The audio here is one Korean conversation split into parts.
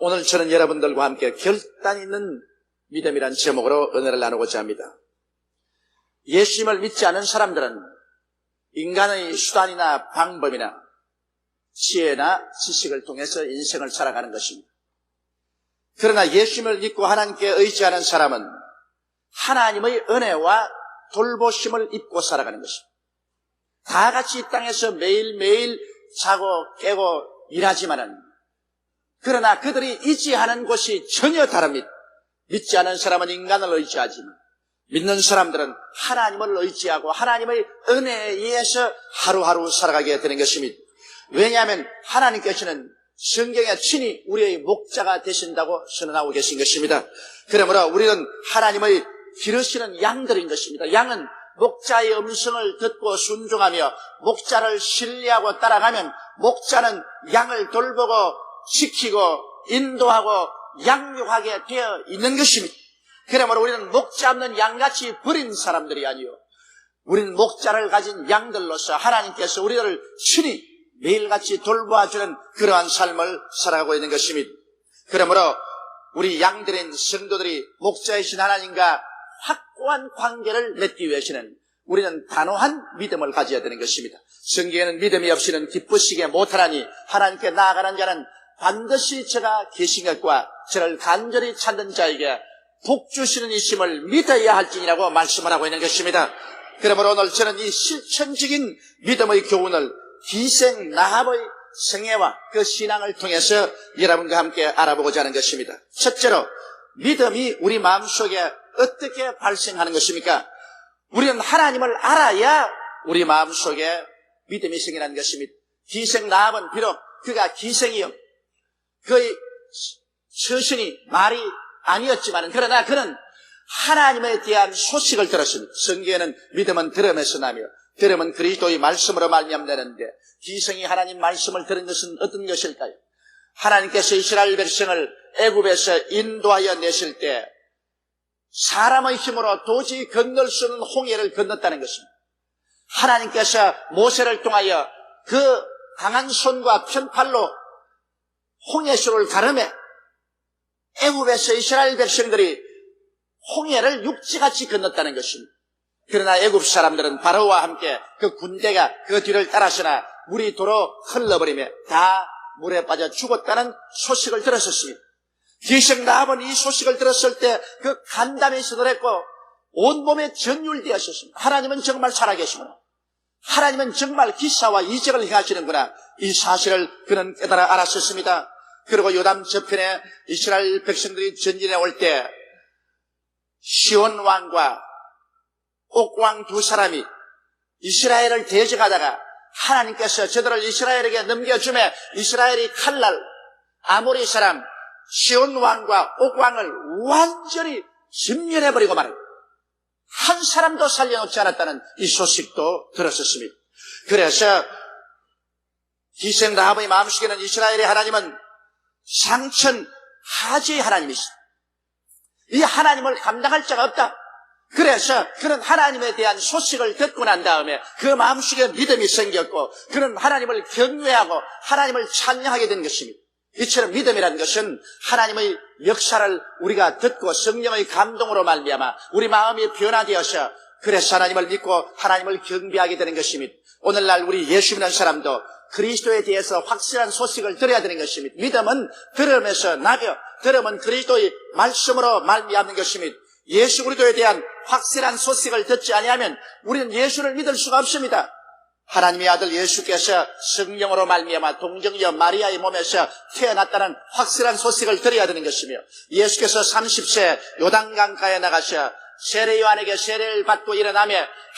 오늘 저는 여러분들과 함께 결단 있는 믿음이란 제목으로 은혜를 나누고자 합니다. 예수님을 믿지 않은 사람들은 인간의 수단이나 방법이나 지혜나 지식을 통해서 인생을 살아가는 것입니다. 그러나 예수님을 믿고 하나님께 의지하는 사람은 하나님의 은혜와 돌보심을 입고 살아가는 것입니다. 다 같이 이 땅에서 매일매일 자고 깨고 일하지만은 그러나 그들이 의지하는 곳이 전혀 다릅니다. 믿지 않은 사람은 인간을 의지하지만 믿는 사람들은 하나님을 의지하고 하나님의 은혜에 의해서 하루하루 살아가게 되는 것입니다. 왜냐하면 하나님께서는 성경에 친히 우리의 목자가 되신다고 선언하고 계신 것입니다. 그러므로 우리는 하나님의 기르시는 양들인 것입니다. 양은 목자의 음성을 듣고 순종하며 목자를 신뢰하고 따라가면 목자는 양을 돌보고 지키고 인도하고 양육하게 되어 있는 것입니다. 그러므로 우리는 목자 없는 양같이 버린 사람들이 아니요. 우리는 목자를 가진 양들로서 하나님께서 우리를 친히 매일같이 돌보아주는 그러한 삶을 살아가고 있는 것입니다. 그러므로 우리 양들인 성도들이 목자이신 하나님과 확고한 관계를 맺기 위해서는 우리는 단호한 믿음을 가져야 되는 것입니다. 성경에는 믿음이 없이는 기쁘시게 못하나니 하나님께 나아가는 자는 반드시 제가 계신 것과 저를 간절히 찾는 자에게 복 주시는 이심을 믿어야 할지니라고 말씀을 하고 있는 것입니다. 그러므로 오늘 저는 이 실천적인 믿음의 교훈을 희생 나합의 생애와 그 신앙을 통해서 여러분과 함께 알아보고자 하는 것입니다. 첫째로 믿음이 우리 마음속에 어떻게 발생하는 것입니까? 우리는 하나님을 알아야 우리 마음속에 믿음이 생기는 것입니다. 희생 나합은 비록 그가 기생이요 그의 처신이 말이 아니었지만 그러나 그는 하나님에 대한 소식을 들었습니다. 성경에는 믿음은 들음에서 나며 들음은 그리스도의 말씀으로 말미암되는데 기성이 하나님 말씀을 들은 것은 어떤 것일까요? 하나님께서 이스라엘 백성을 애굽에서 인도하여 내실 때 사람의 힘으로 도저히 건널 수 없는 홍해를 건넜다는 것입니다. 하나님께서 모세를 통하여 그 강한 손과 편팔로 홍해수를 가름해 애굽에서 이스라엘 백성들이 홍해를 육지같이 건넜다는 것입니다. 그러나 애굽 사람들은 바로와 함께 그 군대가 그 뒤를 따라서나 물이 도로 흘러버리며 다 물에 빠져 죽었다는 소식을 들었었습니다. 기생 나합은 이 소식을 들었을 때 그 간담이 서늘했고 온몸에 전율되었었습니다. 하나님은 정말 살아계시구나. 하나님은 정말 기사와 이적을 행하시는구나. 이 사실을 그는 깨달아 알았었습니다. 그리고 요담 저편에 이스라엘 백성들이 전진해 올 때 시온 왕과 옥왕 두 사람이 이스라엘을 대적하다가 하나님께서 저들을 이스라엘에게 넘겨주매 이스라엘이 칼날 아모리 사람 시온 왕과 옥왕을 완전히 진멸해버리고 말이에요. 한 사람도 살려놓지 않았다는 이 소식도 들었었습니다. 그래서 희생 라합의 마음속에는 이스라엘의 하나님은 상천 하지의 하나님이시다. 이 하나님을 감당할 자가 없다. 그래서 그런 하나님에 대한 소식을 듣고 난 다음에 그 마음속에 믿음이 생겼고 그런 하나님을 경외하고 하나님을 찬양하게 된 것입니다. 이처럼 믿음이라는 것은 하나님의 역사를 우리가 듣고 성령의 감동으로 말미암아 우리 마음이 변화되어서 그래서 하나님을 믿고 하나님을 경배하게 되는 것입니다. 오늘날 우리 예수 믿는 사람도 그리스도에 대해서 확실한 소식을 들어야 되는 것입니다. 믿음은 들음에서 나며 들음은 그리스도의 말씀으로 말미암는 것입니다. 예수 그리스도에 대한 확실한 소식을 듣지 아니하면 우리는 예수를 믿을 수가 없습니다. 하나님의 아들 예수께서 성령으로 말미암아 동정녀 마리아의 몸에서 태어났다는 확실한 소식을 들어야 되는 것이며 예수께서 30세 요단강가에 나가셔 세례 요한에게 세례를 받고 일어나며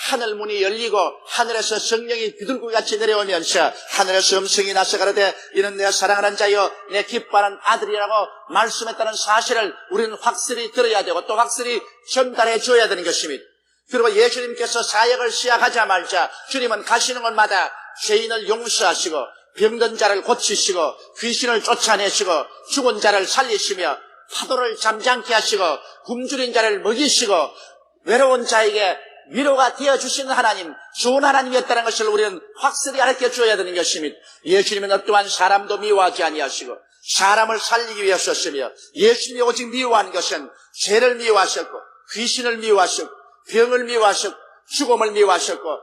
하늘 문이 열리고 하늘에서 성령이 비둘기 같이 내려오면서 하늘에서 음성이 나서 가로되 이는 내 사랑하는 자여 내 기뻐하는 아들이라고 말씀했다는 사실을 우리는 확실히 들어야 되고 또 확실히 전달해 줘야 되는 것입니다. 그리고 예수님께서 사역을 시작하자마자 주님은 가시는 곳마다 죄인을 용서하시고 병든 자를 고치시고 귀신을 쫓아내시고 죽은 자를 살리시며 파도를 잠잠케 하시고 굶주린 자를 먹이시고 외로운 자에게 위로가 되어 주시는 하나님, 좋은 하나님이었다는 것을 우리는 확실히 알려 주어야 되는 것입니다. 예수님은 어떠한 사람도 미워하지 아니하시고 사람을 살리기 위해서였으며 예수님이 오직 미워한 것은 죄를 미워하셨고 귀신을 미워하셨고 병을 미워하셨고 죽음을 미워하셨고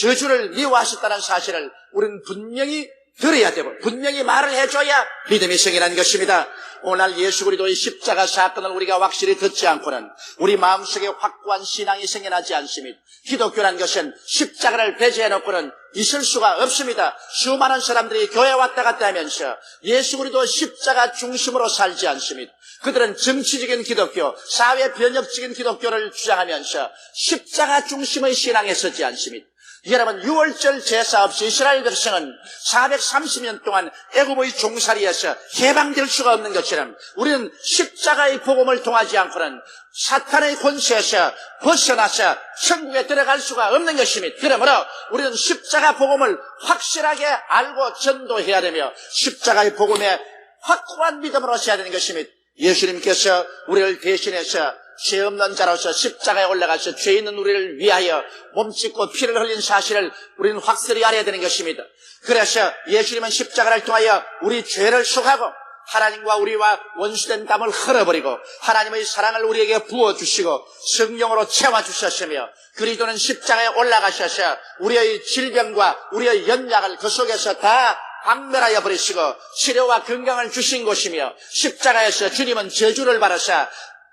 저주를 미워하셨다는 사실을 우리는 분명히 들어야 되고 분명히 말을 해줘야 믿음이 생기는 것입니다. 오늘 예수 그리스도의 십자가 사건을 우리가 확실히 듣지 않고는 우리 마음속에 확고한 신앙이 생겨나지 않습니다. 기독교란 것은 십자가를 배제해놓고는 있을 수가 없습니다. 수많은 사람들이 교회 왔다 갔다 하면서 예수 그리스도 십자가 중심으로 살지 않습니다. 그들은 정치적인 기독교, 사회 변혁적인 기독교를 주장하면서 십자가 중심의 신앙에 서지 않습니다. 여러분 6월절 제사 없이 이스라엘 백성은 430년 동안 애굽의 종살이에서 해방될 수가 없는 것처럼 우리는 십자가의 복음을 통하지 않고는 사탄의 권세에서 벗어나서 천국에 들어갈 수가 없는 것입니다. 그러므로 우리는 십자가 복음을 확실하게 알고 전도해야 되며 십자가의 복음에 확고한 믿음으로 서야 되는 것입니다. 예수님께서 우리를 대신해서 죄 없는 자로서 십자가에 올라가서 죄 있는 우리를 위하여 몸짓고 피를 흘린 사실을 우리는 확실히 알아야 되는 것입니다. 그래서 예수님은 십자가를 통하여 우리 죄를 속하고 하나님과 우리와 원수된 담을 흘어버리고 하나님의 사랑을 우리에게 부어주시고 성령으로 채워주셨으며 그리스도는 십자가에 올라가셔서 우리의 질병과 우리의 연약을 그 속에서 다 박멸하여 버리시고 치료와 건강을 주신 곳이며 십자가에서 주님은 저주를 받으사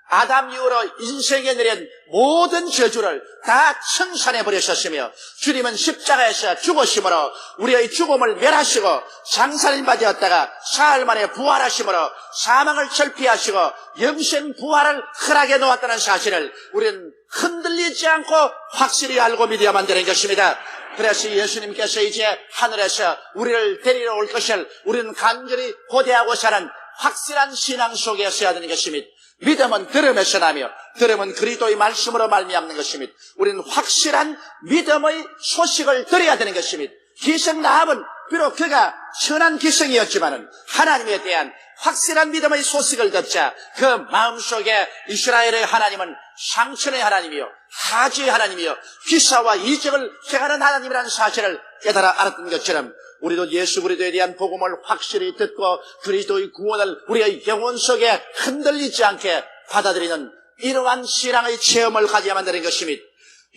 아담 이후로 인생에 내린 모든 저주를 다 청산해 버리셨으며 주님은 십자가에서 죽으심으로 우리의 죽음을 멸하시고 장사를 맞이었다가 사흘 만에 부활하심으로 사망을 철피하시고 영생 부활을 허락해 놓았다는 사실을 우리는 흔들리지 않고 확실히 알고 믿어야만 되는 것입니다. 그래서 예수님께서 이제 하늘에서 우리를 데리러 올 것을 우리는 간절히 고대하고 사는 확실한 신앙 속에 서야 되는 것입니다. 믿음은 들음에서 나며 들음은 그리스도의 말씀으로 말미암는 것입니다. 우리는 확실한 믿음의 소식을 들어야 되는 것입니다. 기생 나합은 비록 그가 선한 기생이었지만은 하나님에 대한 확실한 믿음의 소식을 듣자 그 마음속에 이스라엘의 하나님은 상천의 하나님이요 하지의 하나님이요 기사와 이적을 행하는 하나님이라는 사실을 깨달아 알았던 것처럼 우리도 예수 그리스도에 대한 복음을 확실히 듣고 그리스도의 구원을 우리의 영혼 속에 흔들리지 않게 받아들이는 이러한 신앙의 체험을 가져야만 되는 것입니다.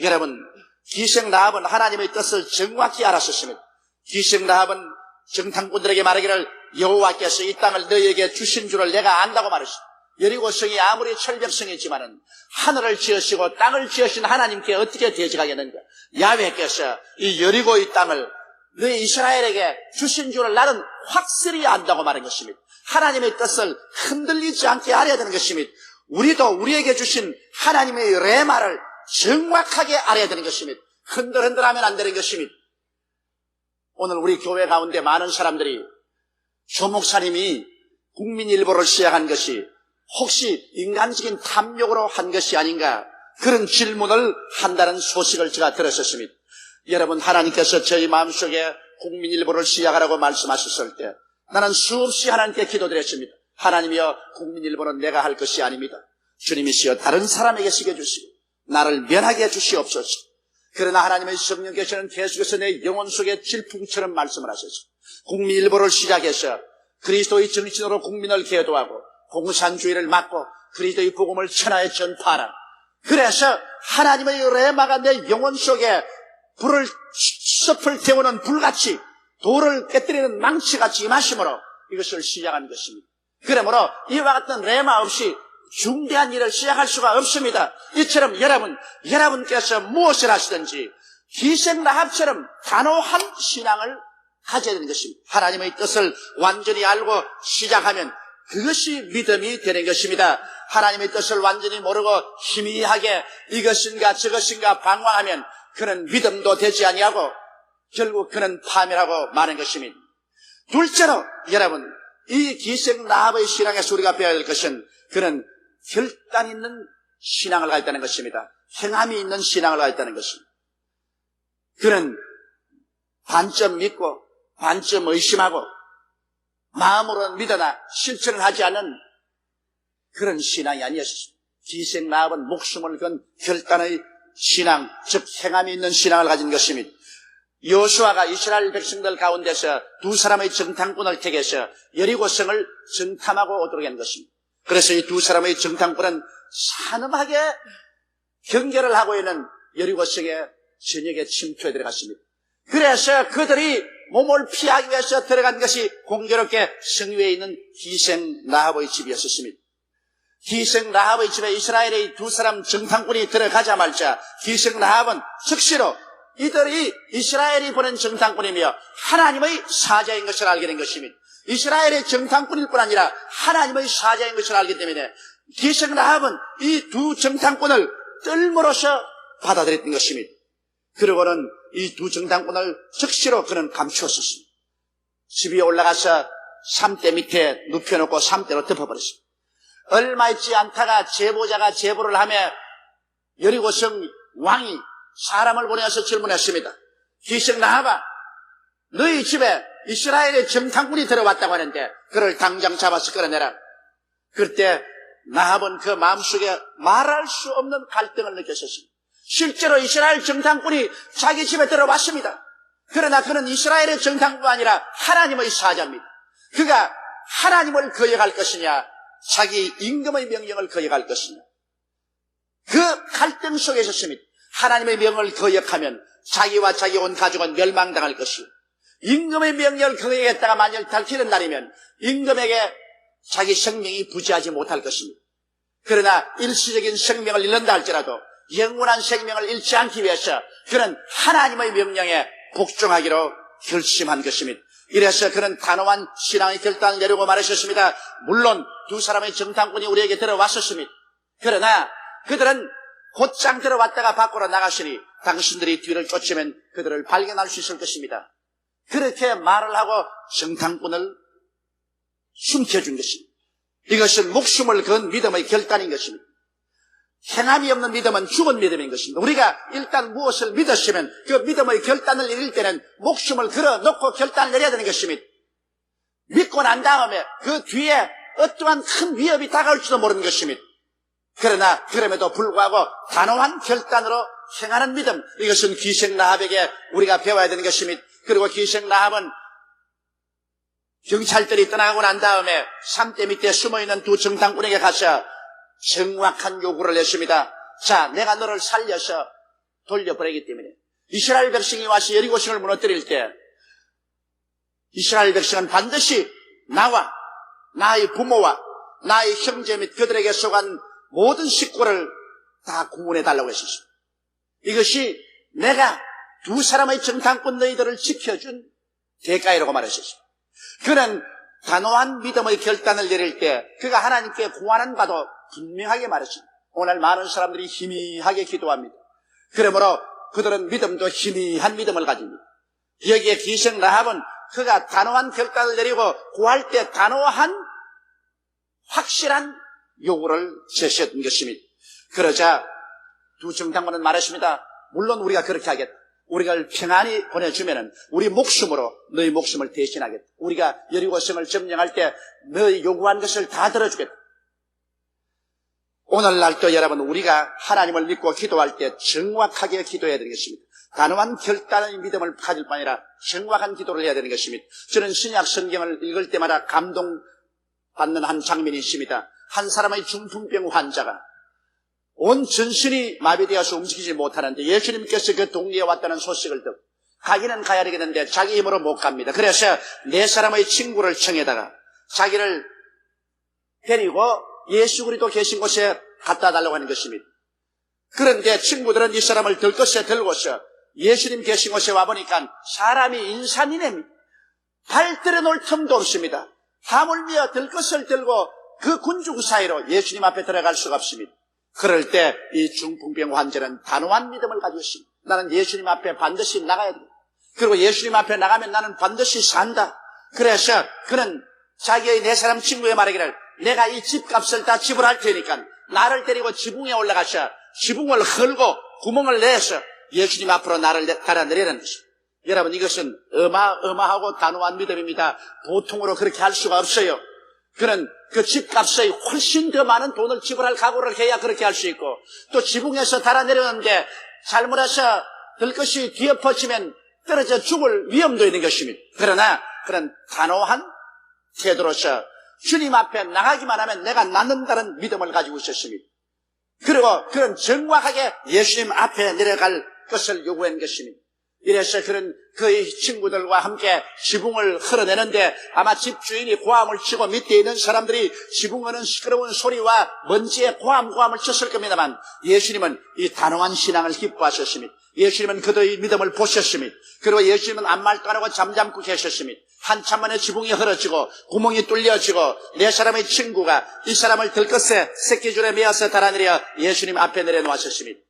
여러분 기생 라합은 하나님의 뜻을 정확히 알았었습니다. 기생 라합은 정탐꾼들에게 말하기를 여호와께서 이 땅을 너희에게 주신 줄을 내가 안다고 말했습니다. 여리고성이 아무리 철벽성이지만은 하늘을 지으시고 땅을 지으신 하나님께 어떻게 대적하겠는가? 야훼께서 이 여리고의 땅을 너희 이스라엘에게 주신 줄을 나는 확실히 안다고 말한 것입니다. 하나님의 뜻을 흔들리지 않게 알아야 되는 것입니다. 우리도 우리에게 주신 하나님의 레마를 정확하게 알아야 되는 것입니다. 흔들흔들하면 안 되는 것입니다. 오늘 우리 교회 가운데 많은 사람들이 조 목사님이 국민일보를 시작한 것이 혹시 인간적인 탐욕으로 한 것이 아닌가 그런 질문을 한다는 소식을 제가 들었었습니다. 여러분 하나님께서 저희 마음속에 국민일보를 시작하라고 말씀하셨을 때 나는 수없이 하나님께 기도드렸습니다. 하나님이여 국민일보는 내가 할 것이 아닙니다. 주님이시여 다른 사람에게 쓰게 주시고 나를 면하게 해주시옵소서. 그러나 하나님의 성령께서는 계속해서 내 영혼 속에 질풍처럼 말씀을 하셔서 국민일보를 시작해서 그리스도의 정신으로 국민을 계도하고 공산주의를 막고 그리스도의 복음을 천하에 전파하라. 그래서 하나님의 레마가 내 영혼 속에 불을 섭을 태우는 불같이 돌을 깨뜨리는 망치같이 임하심으로 이것을 시작한 것입니다. 그러므로 이와 같은 레마 없이 중대한 일을 시작할 수가 없습니다. 이처럼 여러분, 여러분께서 무엇을 하시든지 기생 라합처럼 단호한 신앙을 가져야 되는 것입니다. 하나님의 뜻을 완전히 알고 시작하면 그것이 믿음이 되는 것입니다. 하나님의 뜻을 완전히 모르고 희미하게 이것인가 저것인가 방황하면 그는 믿음도 되지 아니하고 결국 그는 파멸하고 마는 것입니다. 둘째로 여러분 이 기생 라합의 신앙에서 우리가 배워야 할 것은 그는 결단 있는 신앙을 가졌다는 것입니다. 행함이 있는 신앙을 가졌다는 것입니다. 그는 반점 믿고 반점 의심하고 마음으로는 믿어나 실천을 하지 않은 그런 신앙이 아니었습니다. 기생 라합은 목숨을 건 결단의 신앙, 즉 행함이 있는 신앙을 가진 것입니다. 여수아가 이스라엘 백성들 가운데서 두 사람의 정탐꾼을 택해서 여리고성을 정탐하고 오도록 한 것입니다. 그래서 이 두 사람의 정탐꾼은 산엄하게 경계를 하고 있는 여리고성의 전역에 침투해 들어갔습니다. 그래서 그들이 몸을 피하기 위해서 들어간 것이 공교롭게 성위에 있는 희생 라합의 집이었습니다. 희생 라합의 집에 이스라엘의 두 사람 정탐꾼이 들어가자마자 희생 라합은 즉시로 이들이 이스라엘이 보낸 정탐꾼이며 하나님의 사자인 것을 알게 된 것입니다. 이스라엘의 정탐꾼일 뿐 아니라 하나님의 사자인 것을 알기 때문에 기생 라합은 이 두 정탐꾼을 뜰모로서 받아들였던 것입니다. 그리고는 이 두 정탐꾼을 즉시로 그는 감추었습니다. 집 위에 올라가서 삼대 밑에 눕혀놓고 삼대로 덮어버렸습니다. 얼마 있지 않다가 제보자가 제보를 하며 여리고성 왕이 사람을 보내서 질문했습니다. 기생 나하바 너희 집에 이스라엘의 정탐꾼이 들어왔다고 하는데 그를 당장 잡아서 끌어내라. 그때 나합은 그 마음속에 말할 수 없는 갈등을 느꼈었습니다. 실제로 이스라엘 정탐꾼이 자기 집에 들어왔습니다. 그러나 그는 이스라엘의 정탐꾼이 아니라 하나님의 사자입니다. 그가 하나님을 거역할 것이냐 자기 임금의 명령을 거역할 것이냐 그 갈등 속에 있었습니다. 하나님의 명을 거역하면 자기와 자기 온 가족은 멸망당할 것이요. 임금의 명령을 거역했다가 만약 밝히는 날이면 임금에게 자기 생명이 부지하지 못할 것입니다. 그러나 일시적인 생명을 잃는다 할지라도 영원한 생명을 잃지 않기 위해서 그는 하나님의 명령에 복종하기로 결심한 것입니다. 이래서 그는 단호한 신앙의 결단을 내리고 말하셨습니다. 물론 두 사람의 정탐꾼이 우리에게 들어왔었습니다. 그러나 그들은 곧장 들어왔다가 밖으로 나가시니 당신들이 뒤를 쫓으면 그들을 발견할 수 있을 것입니다. 그렇게 말을 하고 정탐꾼을 숨겨준 것입니다. 이것은 목숨을 건 믿음의 결단인 것입니다. 행함이 없는 믿음은 죽은 믿음인 것입니다. 우리가 일단 무엇을 믿었으면 그 믿음의 결단을 내릴 때는 목숨을 걸어 놓고 결단을 내려야 되는 것입니다. 믿고 난 다음에 그 뒤에 어떠한 큰 위협이 다가올지도 모르는 것입니다. 그러나 그럼에도 불구하고 단호한 결단으로 행하는 믿음 이것은 기생 라합에게 우리가 배워야 되는 것입니다. 그리고 기생 라합은 경찰들이 떠나고 난 다음에 삼대 밑에 숨어있는 두 정당꾼에게 가서 정확한 요구를 했습니다. 자, 내가 너를 살려서 돌려보내기 때문에 이스라엘 백성이 와서 여리고성을 무너뜨릴 때 이스라엘 백성은 반드시 나와 나의 부모와 나의 형제 및 그들에게 속한 모든 식구를 다 구원해 달라고 했었습니다. 이것이 내가 두 사람의 정탐꾼 너희들을 지켜준 대가이라고 말했었습니다. 그는 단호한 믿음의 결단을 내릴 때 그가 하나님께 구하는 바도 분명하게 말했습니다. 오늘 많은 사람들이 희미하게 기도합니다. 그러므로 그들은 믿음도 희미한 믿음을 가집니다. 여기에 기생 라합은 그가 단호한 결단을 내리고 구할 때 단호한 확실한 요구를 제시했던 것입니다. 그러자 두 정당관은 말했습니다. 물론 우리가 그렇게 하겠다. 우리가 평안히 보내주면은 우리 목숨으로 너희 목숨을 대신하겠다. 우리가 여리고성을 점령할 때 너희 요구한 것을 다 들어주겠다. 오늘날도 여러분 우리가 하나님을 믿고 기도할 때 정확하게 기도해야 되는 것입니다. 단호한 결단의 믿음을 가질 뿐 아니라 정확한 기도를 해야 되는 것입니다. 저는 신약 성경을 읽을 때마다 감동받는 한 장면이 있습니다. 한 사람의 중풍병 환자가 온 전신이 마비되어서 움직이지 못하는데 예수님께서 그 동네에 왔다는 소식을 듣고 가기는 가야 되겠는데 자기 힘으로 못 갑니다. 그래서 네 사람의 친구를 청에다가 자기를 데리고 예수 그리도 계신 곳에 갖다 달라고 하는 것입니다. 그런데 친구들은 이 사람을 들것에 들고서 예수님 계신 곳에 와보니까 사람이 인산이냅니다. 발들어 놓을 틈도 없습니다. 하물며 들것을 들고 그 군중 사이로 예수님 앞에 들어갈 수가 없습니다. 그럴 때 이 중풍병 환자는 단호한 믿음을 가지고 있습니다. 나는 예수님 앞에 반드시 나가야 됩니다. 그리고 예수님 앞에 나가면 나는 반드시 산다. 그래서 그는 자기의 네 사람 친구의 말하기를 내가 이 집값을 다 지불할 테니까 나를 데리고 지붕에 올라가서 지붕을 헐고 구멍을 내서 예수님 앞으로 나를 달아내려는 것입니다. 여러분 이것은 어마어마하고 단호한 믿음입니다. 보통으로 그렇게 할 수가 없어요. 그는 그 집값에 훨씬 더 많은 돈을 지불할 각오를 해야 그렇게 할 수 있고 또 지붕에서 달아내렸는데 잘못해서 들 것이 뒤엎어지면 떨어져 죽을 위험도 있는 것입니다. 그러나 그런 단호한 태도로서 주님 앞에 나가기만 하면 내가 낫는다는 믿음을 가지고 있었습니다. 그리고 그런 정확하게 예수님 앞에 내려갈 것을 요구한 것입니다. 이래서 그런 그의 친구들과 함께 지붕을 흘러내는데 아마 집주인이 고함을 치고 밑에 있는 사람들이 지붕하는 시끄러운 소리와 먼지에 고함 고함을 쳤을 겁니다만 예수님은 이 단호한 신앙을 기뻐하셨습니다. 예수님은 그들의 믿음을 보셨습니다. 그리고 예수님은 아무 말도 안 하고 잠잠고 계셨습니다. 한참 만에 지붕이 흐러지고 구멍이 뚫려지고 네 사람의 친구가 이 사람을 들것에 새끼줄에 메어서 달아내려 예수님 앞에 내려놓았습니다.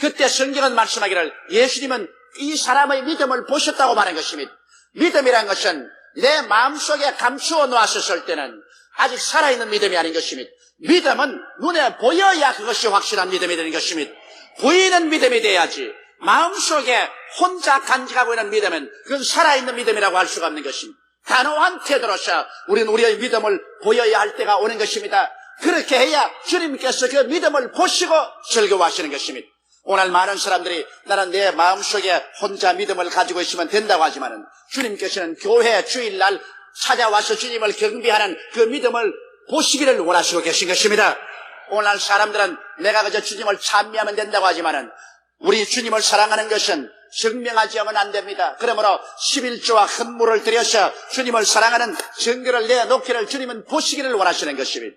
그때 성경은 말씀하기를 예수님은 이 사람의 믿음을 보셨다고 말한 것입니다. 믿음이란 것은 내 마음속에 감추어 놓았을 때는 아직 살아있는 믿음이 아닌 것입니다. 믿음은 눈에 보여야 그것이 확실한 믿음이 되는 것입니다. 보이는 믿음이 돼야지 마음속에 혼자 간직하고 있는 믿음은 그건 살아있는 믿음이라고 할 수가 없는 것입니다. 단호한 태도로서 우리는 우리의 믿음을 보여야 할 때가 오는 것입니다. 그렇게 해야 주님께서 그 믿음을 보시고 즐거워하시는 것입니다. 오늘 많은 사람들이 나는 내 마음속에 혼자 믿음을 가지고 있으면 된다고 하지만은 주님께서는 교회 주일날 찾아와서 주님을 경배하는 그 믿음을 보시기를 원하시고 계신 것입니다. 오늘 사람들은 내가 그저 주님을 찬미하면 된다고 하지만은 우리 주님을 사랑하는 것은 증명하지 하면 안 됩니다. 그러므로 11조와 헌물을 들여서 주님을 사랑하는 증거를 내놓기를 주님은 보시기를 원하시는 것입니다.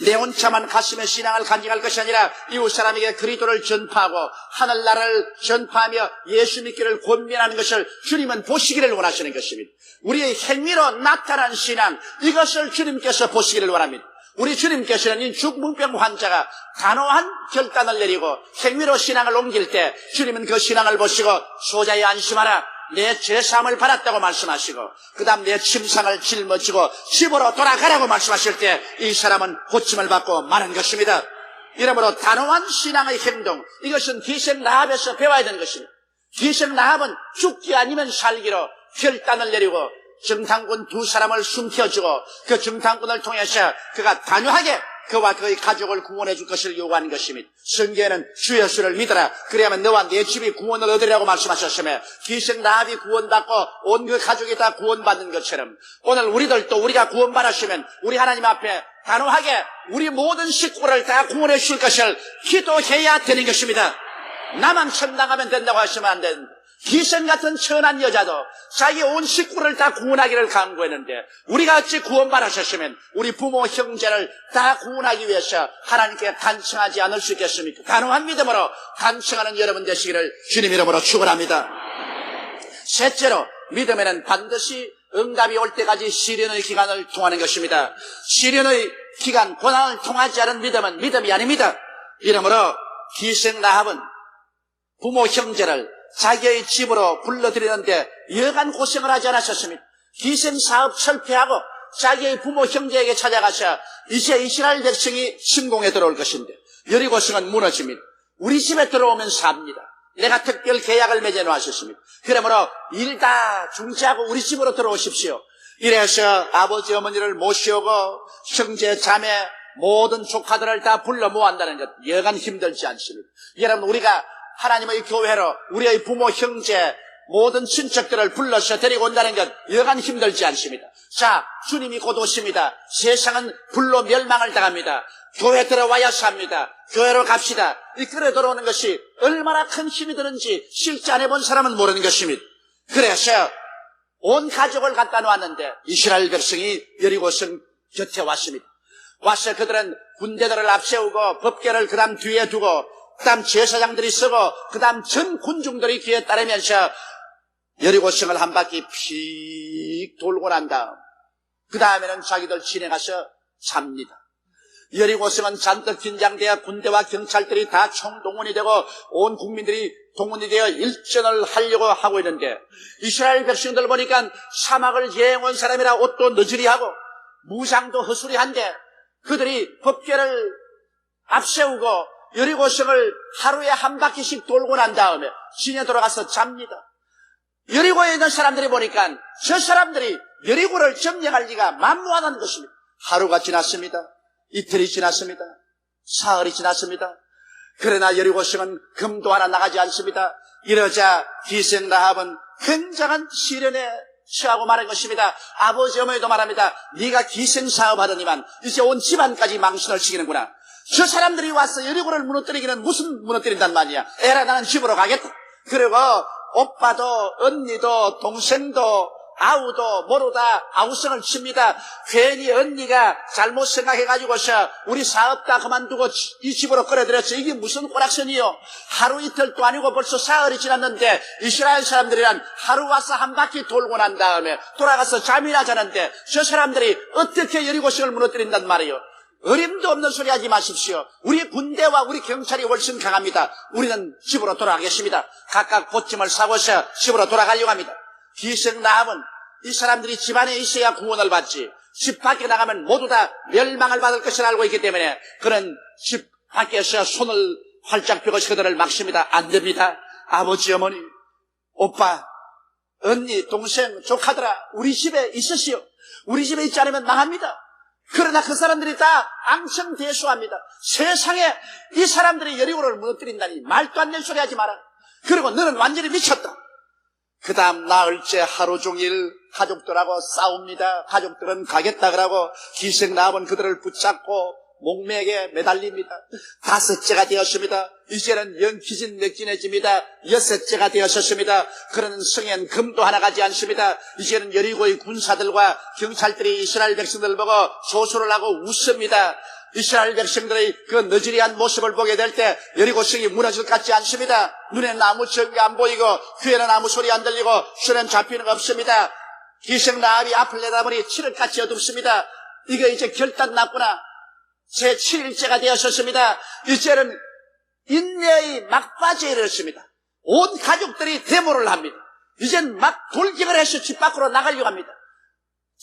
내 혼자만 가슴에 신앙을 간직할 것이 아니라 이웃 사람에게 그리스도를 전파하고 하늘나라를 전파하며 예수 믿기를 권면하는 것을 주님은 보시기를 원하시는 것입니다. 우리의 행위로 나타난 신앙 이것을 주님께서 보시기를 원합니다. 우리 주님께서는 이 중풍병 환자가 단호한 결단을 내리고 행위로 신앙을 옮길 때 주님은 그 신앙을 보시고 소자에 안심하라 내 죄사함을 받았다고 말씀하시고 그 다음 내 침상을 짊어지고 집으로 돌아가라고 말씀하실 때 이 사람은 고침을 받고 마는 것입니다. 이러므로 단호한 신앙의 행동 이것은 기생 라합에서 배워야 되는 것입니다. 기생 라합은 죽기 아니면 살기로 결단을 내리고 정탐꾼 두 사람을 숨겨주고 그 정탐꾼을 통해서 그가 단호하게 그와 그의 가족을 구원해 줄 것을 요구하는 것입니다. 성경에는 주 예수를 믿어라. 그래야만 너와 내 집이 구원을 얻으리라고 말씀하셨으며 기생 라합이 구원받고 온 그 가족이 다 구원받는 것처럼 오늘 우리들도 우리가 구원받았으면 우리 하나님 앞에 단호하게 우리 모든 식구를 다 구원해 줄 것을 기도해야 되는 것입니다. 나만 천당하면 된다고 하시면 안 됩니다. 기생 같은 천한 여자도 자기 온 식구를 다 구원하기를 강구했는데 우리가 어찌 구원받으셨으면 우리 부모 형제를 다 구원하기 위해서 하나님께 간청하지 않을 수 있겠습니까? 단호한 믿음으로 간청하는 여러분 되시기를 주님 이름으로 축원합니다. 셋째로 믿음에는 반드시 응답이 올 때까지 시련의 기간을 통하는 것입니다. 시련의 기간, 고난을 통하지 않은 믿음은 믿음이 아닙니다. 이러므로 기생 라합은 부모 형제를 자기의 집으로 불러들이는데 여간 고생을 하지 않았었습니다. 기생 사업 철폐하고 자기의 부모 형제에게 찾아가서 이제 이스라엘 백성이 침공에 들어올 것인데 여리고성은 무너집니다. 우리 집에 들어오면 삽니다. 내가 특별 계약을 맺어 놓았었습니다. 그러므로 일 다 중지하고 우리 집으로 들어오십시오. 이래서 아버지 어머니를 모시오고 형제 자매 모든 조카들을 다 불러 모한다는 것 여간 힘들지 않습니다. 여러분 우리가 하나님의 교회로 우리의 부모 형제 모든 친척들을 불러서 데리고 온다는 것 여간 힘들지 않습니다. 자, 주님이 곧 오십니다. 세상은 불로 멸망을 당합니다. 교회 들어와야 삽니다. 교회로 갑시다. 이 끌어 들어오는 것이 얼마나 큰 힘이 드는지 실제 안 해본 사람은 모르는 것입니다. 그래서 온 가족을 갖다 놓았는데 이스라엘 백성이 여리고성 곁에 왔습니다. 와서 그들은 군대들을 앞세우고 법계를 그 다음 뒤에 두고 그 다음 제사장들이 쓰고 그 다음 전 군중들이 뒤에 따르면서 여리고성을 한 바퀴 픽 돌고 난 다음 그 다음에는 자기들 진행가서 잡니다. 여리고성은 잔뜩 긴장되어 군대와 경찰들이 다 총동원이 되고 온 국민들이 동원이 되어 일전을 하려고 하고 있는데 이스라엘 백성들 보니까 사막을 여행 온 사람이라 옷도 너저리하고 무장도 허술이한데 그들이 법계를 앞세우고 여리고성을 하루에 한 바퀴씩 돌고 난 다음에 진에 들어가서 잡니다. 여리고에 있는 사람들이 보니까 저 사람들이 여리고를 점령할 리가 만무하다는 것입니다. 하루가 지났습니다. 이틀이 지났습니다. 사흘이 지났습니다. 그러나 여리고성은 금도 하나 나가지 않습니다. 이러자 기생 라합은 굉장한 시련에 취하고 말한 것입니다. 아버지 어머니도 말합니다. 네가 기생 사업 하더니만 이제 온 집안까지 망신을 시키는구나. 저 사람들이 와서 여리고를 무너뜨리기는 무슨 무너뜨린단 말이야. 에라 나는 집으로 가겠다. 그리고 오빠도 언니도 동생도 아우도 모르다 아우성을 칩니다. 괜히 언니가 잘못 생각해가지고서 우리 사업 다 그만두고 이 집으로 끌어들였어. 이게 무슨 꼬락선이요? 하루 이틀도 아니고 벌써 사흘이 지났는데 이스라엘 사람들이란 하루 와서 한 바퀴 돌고 난 다음에 돌아가서 잠이나 자는데 저 사람들이 어떻게 여리고성을 무너뜨린단 말이에요. 어림도 없는 소리 하지 마십시오. 우리 군대와 우리 경찰이 훨씬 강합니다. 우리는 집으로 돌아가겠습니다. 각각 보침을 사고서 집으로 돌아가려고 합니다. 기생나함은 이 사람들이 집안에 있어야 구원을 받지. 집 밖에 나가면 모두 다 멸망을 받을 것을 알고 있기 때문에 그는 집 밖에서 손을 활짝 펴고 그들을 막습니다. 안 됩니다. 아버지, 어머니, 오빠, 언니, 동생, 조카들아, 우리 집에 있으시오. 우리 집에 있지 않으면 망합니다. 그러나 그 사람들이 다 앙청대수합니다. 세상에 이 사람들이 여리고를 무너뜨린다니 말도 안 되는 소리 하지 마라. 그리고 너는 완전히 미쳤다. 그 다음 나흘째 하루 종일 가족들하고 싸웁니다. 가족들은 가겠다 그러고 기생 나은 그들을 붙잡고 목맥에 매달립니다. 다섯째가 되었습니다. 이제는 영기진 맥진해집니다. 여섯째가 되었었습니다. 그런 성엔 금도 하나 가지 않습니다. 이제는 여리고의 군사들과 경찰들이 이스라엘 백성들을 보고 조소를 하고 웃습니다. 이스라엘 백성들의 그 너지리한 모습을 보게 될 때 여리고성이 무너질 것 같지 않습니다. 눈에는 아무 전기 안 보이고 귀에는 아무 소리 안 들리고 손엔 잡히는 거 없습니다. 기생 나합이 앞을 내다보니 칠흑같이 어둡습니다. 이거 이제 결단 났구나. 제 7일째가 되었었습니다. 이제는 인내의 막바지에 이르렀습니다. 온 가족들이 데모를 합니다. 이젠 막 돌격을 해서 집 밖으로 나가려고 합니다.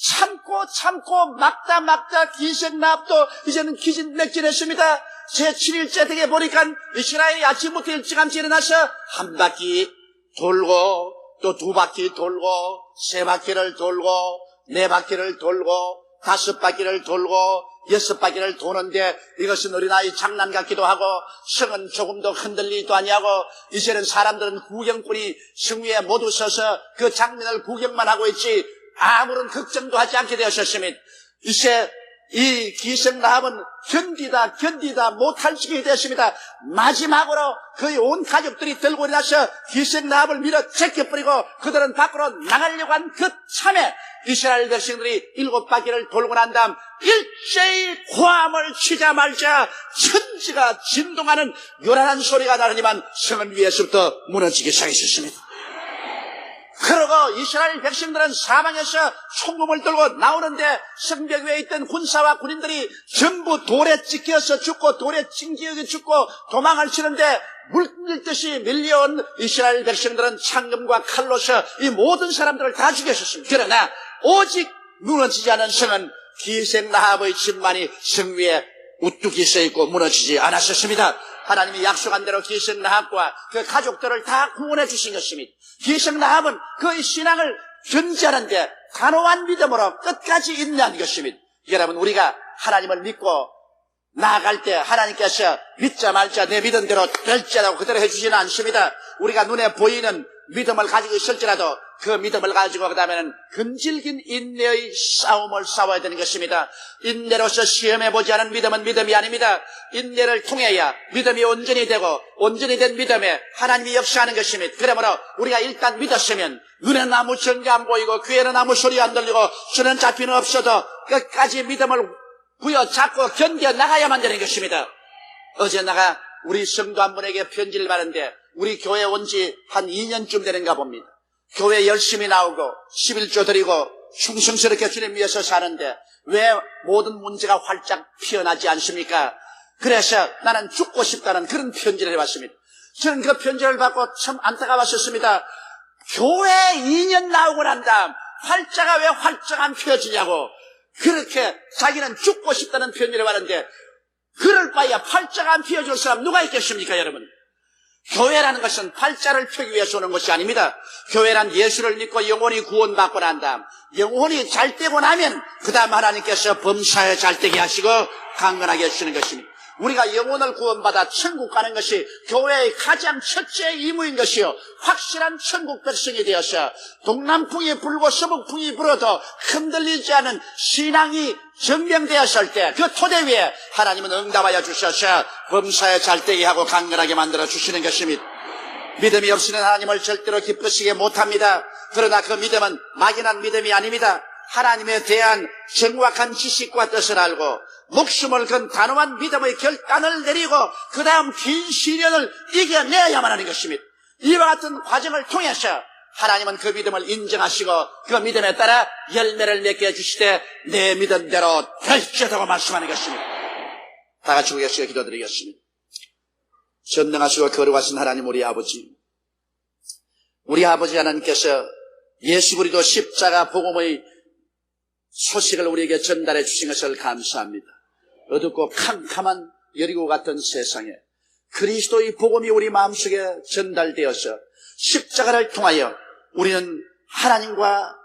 참고 참고 막다 막다 기생납도 이제는 기진맥진했습니다. 제 7일째 되게 보니까 이스라엘이 아침부터 일찌감치 일어나서 한 바퀴 돌고 또 두 바퀴 돌고 세 바퀴를 돌고 네 바퀴를 돌고 다섯 바퀴를 돌고 여섯 바퀴를 도는데 이것은 어린아이 장난 같기도 하고 성은 조금도 흔들리지도 아니하고 이제는 사람들은 구경꾼이 성 위에 모두 서서 그 장면을 구경만 하고 있지 아무런 걱정도 하지 않게 되었었으면 이제 이 기생나합은 견디다 견디다 못할 지경이 되었습니다. 마지막으로 거의 온 가족들이 들고 일어나서 기생나합을 밀어 제껴버리고 그들은 밖으로 나가려고 한 그 참에 이스라엘 백성들이 일곱 바퀴를 돌고 난 다음 일제히 고함을 치자 말자 천지가 진동하는 요란한 소리가 나더니만 성은 위에서부터 무너지기 시작했습니다. 그러고 이스라엘 백성들은 사방에서 총검을 들고 나오는데 성벽 위에 있던 군사와 군인들이 전부 돌에 찍혀서 죽고 돌에 찡기어 죽고 도망을 치는데 물밀듯이 밀려온 이스라엘 백성들은 창금과 칼로서 이 모든 사람들을 다 죽였었습니다. 그러나 오직 무너지지 않은 성은 기생 나합의 집만이 성 위에 우뚝이 서 있고 무너지지 않았었습니다. 하나님이 약속한 대로 기생 나합과 그 가족들을 다 구원해 주신 것입니다. 기생 나합은 그의 신앙을 견지하는데 단호한 믿음으로 끝까지 인내한 것입니다. 여러분 우리가 하나님을 믿고 나아갈 때 하나님께서 믿자 말자 내 믿은 대로 될지라고 그대로 해주지는 않습니다. 우리가 눈에 보이는 믿음을 가지고 있을지라도 그 믿음을 가지고 그 다음에는 금질긴 인내의 싸움을 싸워야 되는 것입니다. 인내로서 시험해보지 않은 믿음은 믿음이 아닙니다. 인내를 통해야 믿음이 온전히 되고 온전히 된 믿음에 하나님이 역사하는 것입니다. 그러므로 우리가 일단 믿었으면 눈에는 아무 전기 안 보이고 귀에는 아무 소리 안 들리고 손은 잡히는 없어도 끝까지 믿음을 부여잡고 견뎌 나가야만 되는 것입니다. 어제 나가 우리 성도 한 분에게 편지를 받은데 우리 교회 온 지 한 2년쯤 되는가 봅니다. 교회 열심히 나오고 11조 드리고 충성스럽게 주님 위해서 사는데 왜 모든 문제가 활짝 피어나지 않습니까? 그래서 나는 죽고 싶다는 그런 편지를 해봤습니다. 저는 그 편지를 받고 참 안타까웠었습니다. 교회 2년 나오고 난 다음 활자가 왜 활짝 안 펴지냐고 그렇게 자기는 죽고 싶다는 편지를 받는데 그럴 바에야 팔자가 안 피어줄 사람 누가 있겠습니까 여러분? 교회라는 것은 팔자를 펴기 위해서 오는 것이 아닙니다. 교회란 예수를 믿고 영혼이 구원받고 난 다음 영혼이 잘 되고 나면 그 다음 하나님께서 범사에 잘 되게 하시고 강건하게 해주시는 것입니다 우리가 영혼을 구원받아 천국 가는 것이 교회의 가장 첫째 임무인 것이요. 확실한 천국 백성이 되어서 동남풍이 불고 서북풍이 불어도 흔들리지 않은 신앙이 증명되었을 때 그 토대 위에 하나님은 응답하여 주셔서 범사에 잘되게 하고 강건하게 만들어 주시는 것입니다. 믿음이 없이는 하나님을 절대로 기쁘시게 못합니다. 그러나 그 믿음은 막연한 믿음이 아닙니다. 하나님에 대한 정확한 지식과 뜻을 알고 목숨을 건 단호한 믿음의 결단을 내리고 그 다음 긴 시련을 이겨내야만 하는 것입니다. 이와 같은 과정을 통해서 하나님은 그 믿음을 인정하시고 그 믿음에 따라 열매를 맺게 해주시되 내 믿음대로 될지어다고 말씀하는 것입니다. 다 같이 우리가 기도드리겠습니다. 전능하시고 거룩하신 하나님 우리 아버지 우리 아버지 하나님께서 예수 그리도 십자가 복음의 소식을 우리에게 전달해 주신 것을 감사합니다. 어둡고 캄캄한 여리고 같은 세상에 그리스도의 복음이 우리 마음속에 전달되어서 십자가를 통하여 우리는 하나님과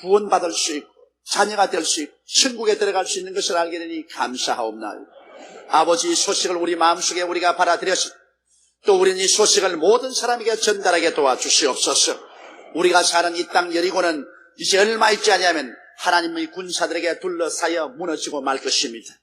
구원받을 수 있고 자녀가 될 수 있고 천국에 들어갈 수 있는 것을 알게 되니 감사하옵나이다. 아버지 이 소식을 우리 마음속에 우리가 받아들여서 또 우리는 이 소식을 모든 사람에게 전달하게 도와주시옵소서. 우리가 사는 이 땅 여리고는 이제 얼마 있지 않냐면 하나님의 군사들에게 둘러싸여 무너지고 말 것입니다.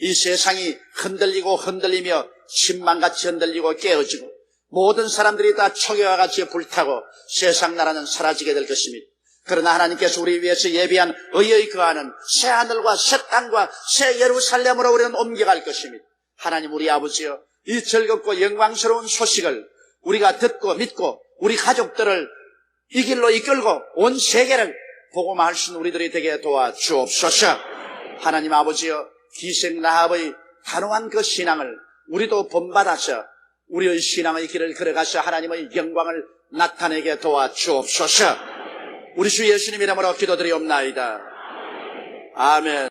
이 세상이 흔들리고 흔들리며 신망같이 흔들리고 깨어지고 모든 사람들이 다 초계와 같이 불타고 세상 나라는 사라지게 될 것입니다. 그러나 하나님께서 우리 위해서 예비한 의의 거하는 새 하늘과 새 땅과 새 예루살렘으로 우리는 옮겨갈 것입니다. 하나님 우리 아버지여 이 즐겁고 영광스러운 소식을 우리가 듣고 믿고 우리 가족들을 이 길로 이끌고 온 세계를 복음할 수 있는 우리들이 되게 도와주옵소서. 하나님 아버지여 기생 라합의 단호한 그 신앙을 우리도 본받아서 우리의 신앙의 길을 걸어가서 하나님의 영광을 나타내게 도와주옵소서. 우리 주 예수님 이름으로 기도드리옵나이다. 아멘.